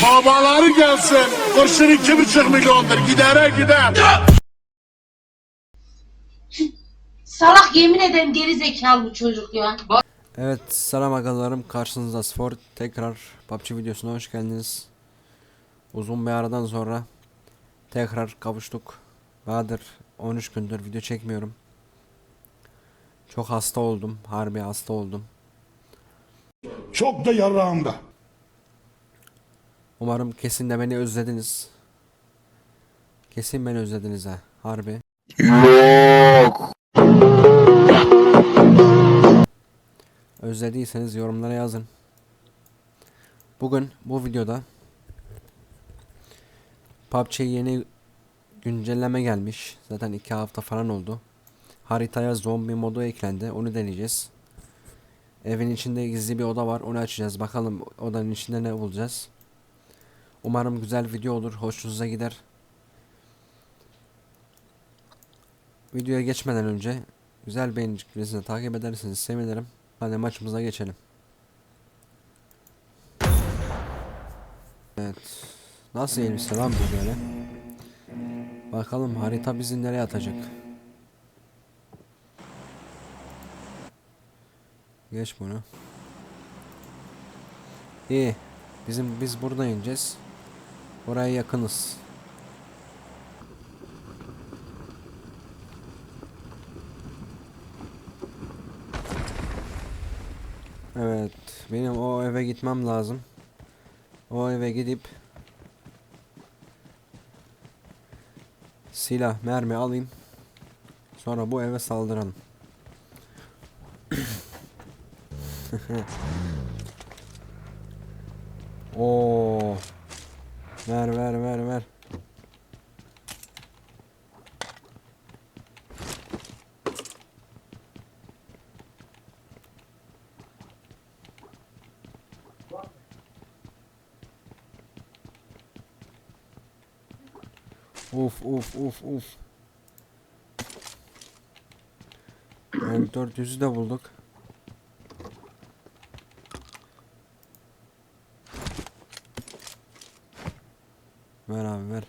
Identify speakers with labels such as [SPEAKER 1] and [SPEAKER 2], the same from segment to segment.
[SPEAKER 1] Babaları gelsin. Kurşun iki buçuk milyondur. Gidere gider.
[SPEAKER 2] Salak yemin ederim geri zekalı bu çocuk ya.
[SPEAKER 3] Evet selam agalarım karşınızda Spor tekrar PUBG videosuna hoş geldiniz. Uzun bir aradan sonra tekrar kavuştuk. Bahadır 13 gündür video çekmiyorum. Çok hasta oldum. Harbi hasta oldum.
[SPEAKER 1] Çok da yarağımda.
[SPEAKER 3] Umarım kesin de beni özlediniz. Kesin beni özlediniz ha. Harbi. Özlediyseniz yorumlara yazın. Bugün bu videoda PUBG'ye yeni güncelleme gelmiş. Zaten iki hafta falan oldu. Haritaya zombi modu eklendi. Onu deneyeceğiz. Evin içinde gizli bir oda var. Onu açacağız. Bakalım odanın içinde ne bulacağız. Umarım güzel video olur. Hoşunuza gider. Videoya geçmeden önce güzel beğeniciklerinizi takip ederseniz sevinirim. Hadi maçımıza geçelim. Evet. Nasıl elbise lan bu böyle? Bakalım harita bizi nereye atacak? Geç bunu. İyi. Bizim biz burada ineceğiz. Oraya yakınız. Evet, benim o eve gitmem lazım. O eve gidip silah, mermi alayım. Sonra bu eve saldıralım. Oo. Ver ver ver ver. Uf uf uf uf. M400'ü de bulduk. Ver abi ver.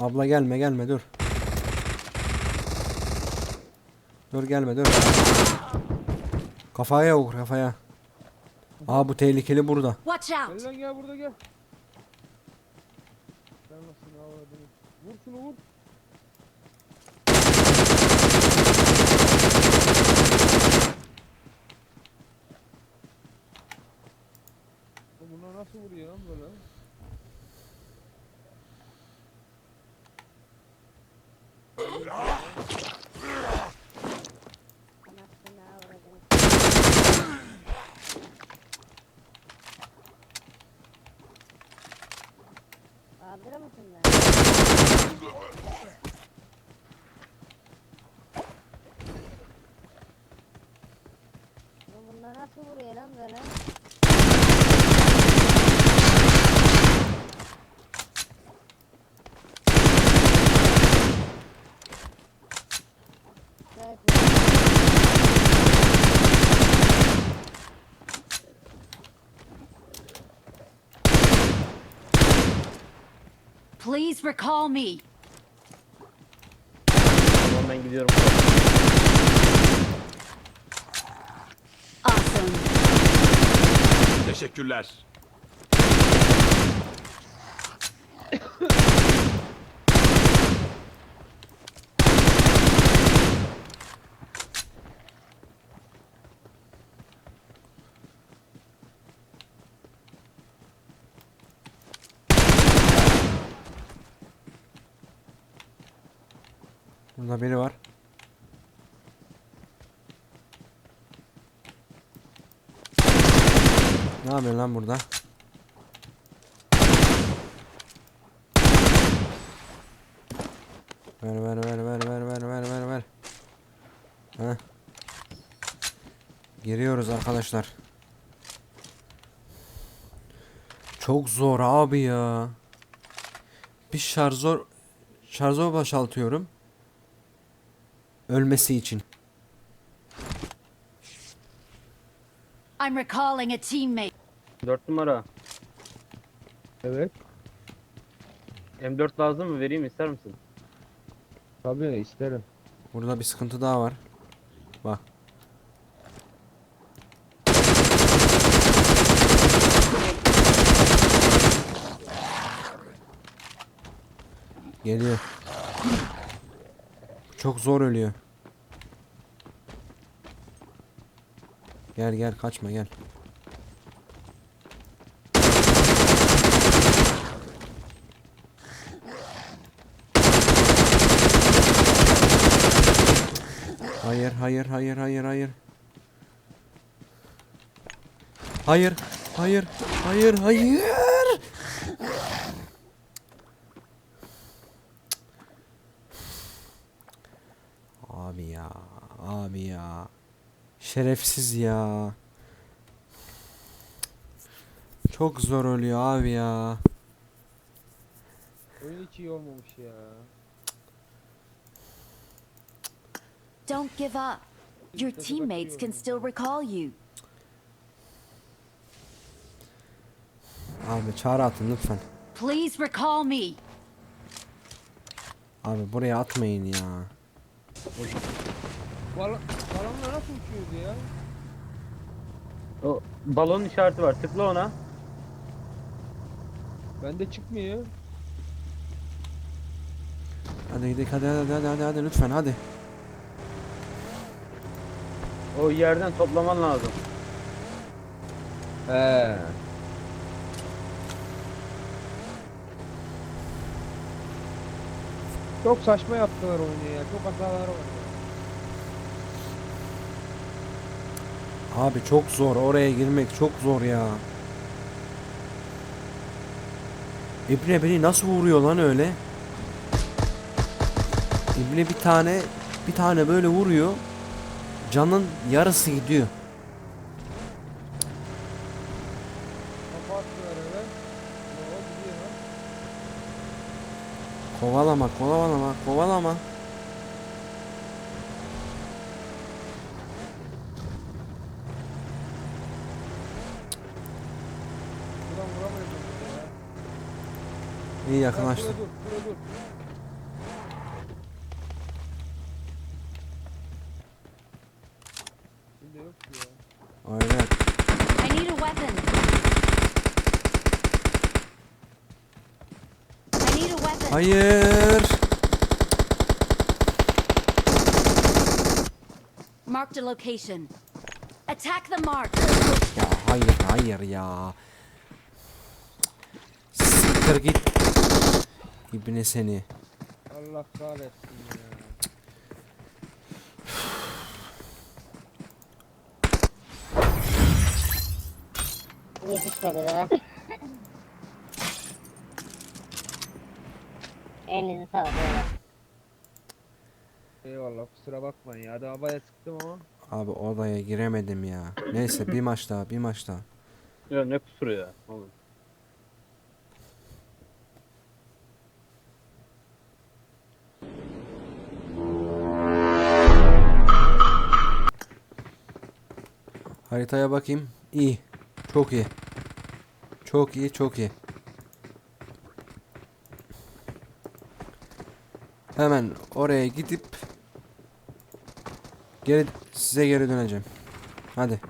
[SPEAKER 3] Abla gelme gelme dur. Dur gelme dur. Kafaya vur kafaya. Aa bu tehlikeli burada.
[SPEAKER 4] Watch out!
[SPEAKER 5] Gel lan gel burada gel. Sen nasıl avradını? Vur şunu vur. Oğlum Buna nasıl vuruyor lan böyle?
[SPEAKER 6] Kaldırır mısın lan? Oğlum bunlar nasıl vuruyor lan böyle?
[SPEAKER 4] Please recall me.
[SPEAKER 5] Tamam ben gidiyorum.
[SPEAKER 1] Teşekkürler.
[SPEAKER 3] Burada biri var. Ne yapıyorsun lan burada? Ver ver ver ver ver ver ver ver ver. Ha. Giriyoruz arkadaşlar. Çok zor abi ya. Bir şarjör şarjör başaltıyorum. Ölmesi için.
[SPEAKER 4] I'm recalling a teammate.
[SPEAKER 7] 4 numara.
[SPEAKER 5] Evet.
[SPEAKER 7] M4 lazım mı? Vereyim ister misin?
[SPEAKER 5] Tabii isterim.
[SPEAKER 3] Burada bir sıkıntı daha var. Bak. Geliyor. Çok zor ölüyor. Gel gel kaçma gel. Hayır, hayır, hayır, hayır, hayır. Hayır, hayır, hayır, hayır. Abi ya, abi ya. Şerefsiz ya. Çok zor ölüyor abi ya.
[SPEAKER 5] Oyun hiç iyi olmamış ya.
[SPEAKER 4] Don't give up. Your teammates can still recall you.
[SPEAKER 3] Abi çağrı atın lütfen.
[SPEAKER 4] Please recall me.
[SPEAKER 3] Abi buraya atmayın ya.
[SPEAKER 5] Bal balonla nasıl uçuyordu ya?
[SPEAKER 7] O balonun işareti var. Tıkla ona.
[SPEAKER 5] Bende çıkmıyor.
[SPEAKER 3] Hadi gidelim hadi hadi hadi hadi, hadi lütfen hadi.
[SPEAKER 7] O yerden toplaman lazım.
[SPEAKER 5] He. Çok saçma yaptılar oyunu ya. Çok hatalar var.
[SPEAKER 3] Abi çok zor oraya girmek çok zor ya. İbne beni nasıl vuruyor lan öyle? İbne bir tane bir tane böyle vuruyor. Canın yarısı gidiyor. Kovalama, kovalama, kovalama. İyi yakınlaştı.
[SPEAKER 5] Dur, burada dur. Yok ya.
[SPEAKER 3] Aynen.
[SPEAKER 4] I need a weapon. I need a weapon.
[SPEAKER 3] Hayır.
[SPEAKER 4] Marked a location. Attack the mark.
[SPEAKER 3] Ya hayır, hayır ya. Siktir git. İbne seni.
[SPEAKER 5] Allah kahretsin
[SPEAKER 6] Yetişmedi be. Elinizi sağlık.
[SPEAKER 5] Eyvallah kusura bakmayın ya. Hadi havaya sıktım ama.
[SPEAKER 3] Abi odaya giremedim ya. Neyse bir maç daha, bir maç daha.
[SPEAKER 7] Ya ne kusuru ya. Oğlum.
[SPEAKER 3] Haritaya bakayım. İyi. Çok iyi. Çok iyi, çok iyi. Hemen oraya gidip geri size geri döneceğim. Hadi.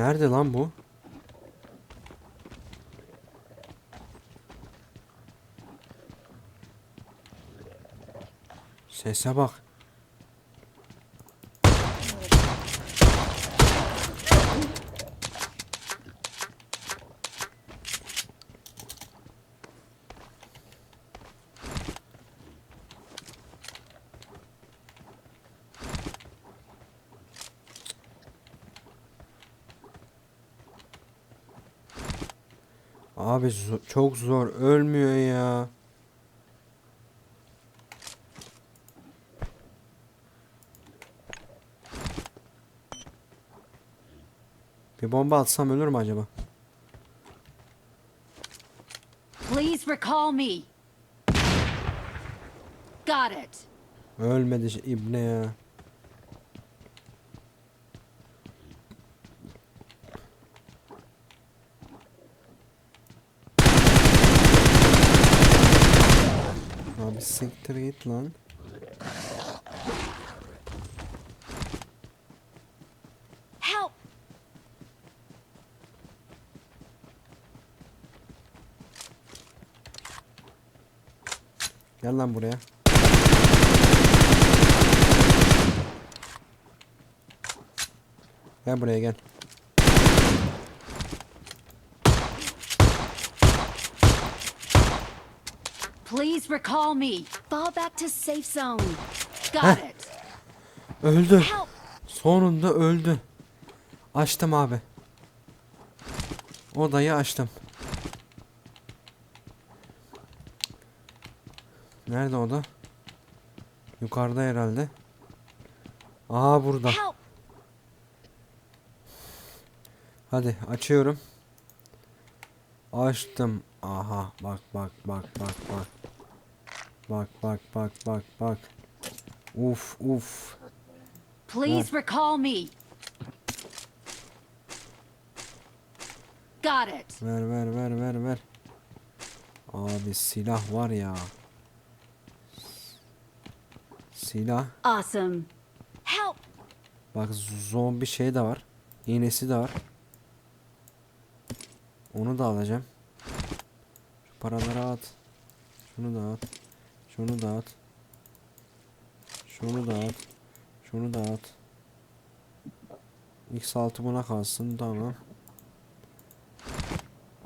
[SPEAKER 3] Nerede lan bu? Sese bak. Abi zo- çok zor ölmüyor ya. Bir bomba atsam ölür mü acaba?
[SPEAKER 4] Please recall me. Got it.
[SPEAKER 3] Ölmedi ş- ibne ya. Abi siktir git lan.
[SPEAKER 4] Help!
[SPEAKER 3] Gel lan buraya. Gel buraya gel.
[SPEAKER 4] Recall me. Fall back to safe zone. Got it.
[SPEAKER 3] Öldü.
[SPEAKER 4] Help!
[SPEAKER 3] Sonunda öldü. Açtım abi. Odayı açtım. Nerede oda? Yukarıda herhalde. Aa burada.
[SPEAKER 4] Help!
[SPEAKER 3] Hadi açıyorum. Açtım. Aha bak bak bak bak bak. Bak bak bak bak bak. Uf uf.
[SPEAKER 4] Please recall me. Got it.
[SPEAKER 3] Ver ver ver ver ver. Abi silah var ya. Silah.
[SPEAKER 4] Awesome. Help!
[SPEAKER 3] Bak zombi şey de var. İğnesi de var. Onu da alacağım. Şu paraları at. Şunu da at. Şunu da at. Şunu da at. Şunu da at. X6 buna kalsın tamam.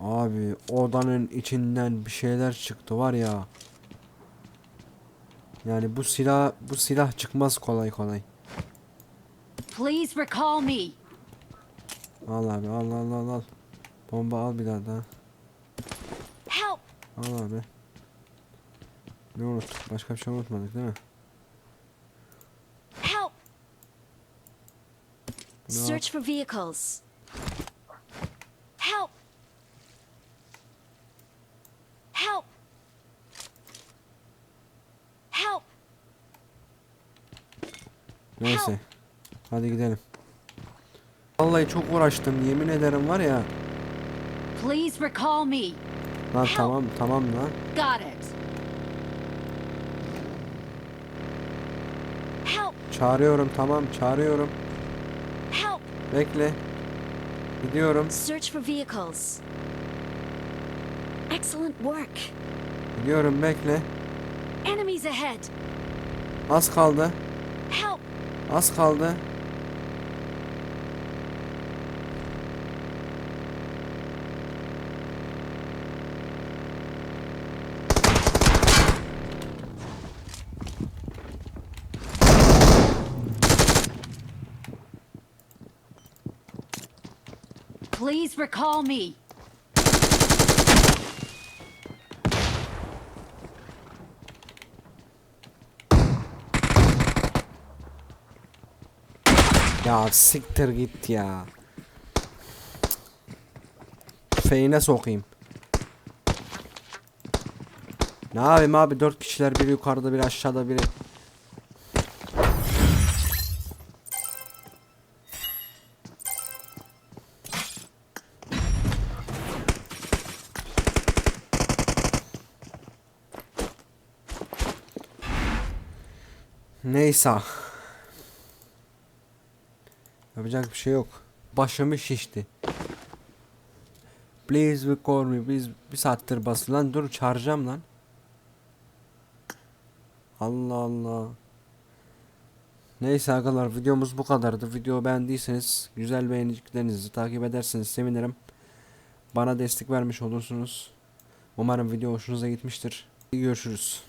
[SPEAKER 3] Abi odanın içinden bir şeyler çıktı var ya. Yani bu silah bu silah çıkmaz kolay kolay.
[SPEAKER 4] Please recall me.
[SPEAKER 3] Al abi al al al al. Bomba al bir daha daha.
[SPEAKER 4] Help!
[SPEAKER 3] Al abi. Ne unuttuk? Başka bir şey unutmadık değil mi?
[SPEAKER 4] Help! Search for vehicles. Help! Help! Help!
[SPEAKER 3] Neyse. Hadi gidelim. Vallahi çok uğraştım yemin ederim var ya.
[SPEAKER 4] Please recall me.
[SPEAKER 3] Lan tamam tamam lan.
[SPEAKER 4] Got it. Help!
[SPEAKER 3] Çağırıyorum tamam çağırıyorum.
[SPEAKER 4] Help!
[SPEAKER 3] Bekle. Gidiyorum.
[SPEAKER 4] Search for vehicles. Excellent work.
[SPEAKER 3] Gidiyorum bekle.
[SPEAKER 4] Enemies ahead.
[SPEAKER 3] Az kaldı.
[SPEAKER 4] Help!
[SPEAKER 3] Az kaldı.
[SPEAKER 4] Please recall me.
[SPEAKER 3] Ya siktir git ya. Feyine sokayım. Ne yapayım abi dört kişiler biri yukarıda biri aşağıda biri. Neyse. Yapacak bir şey yok. Başımı şişti. Please record me. Biz bir saattir bas lan dur çağıracağım lan. Allah Allah. Neyse arkadaşlar videomuz bu kadardı. Video beğendiyseniz güzel beğeniciklerinizi takip ederseniz sevinirim. Bana destek vermiş olursunuz. Umarım video hoşunuza gitmiştir. İyi görüşürüz.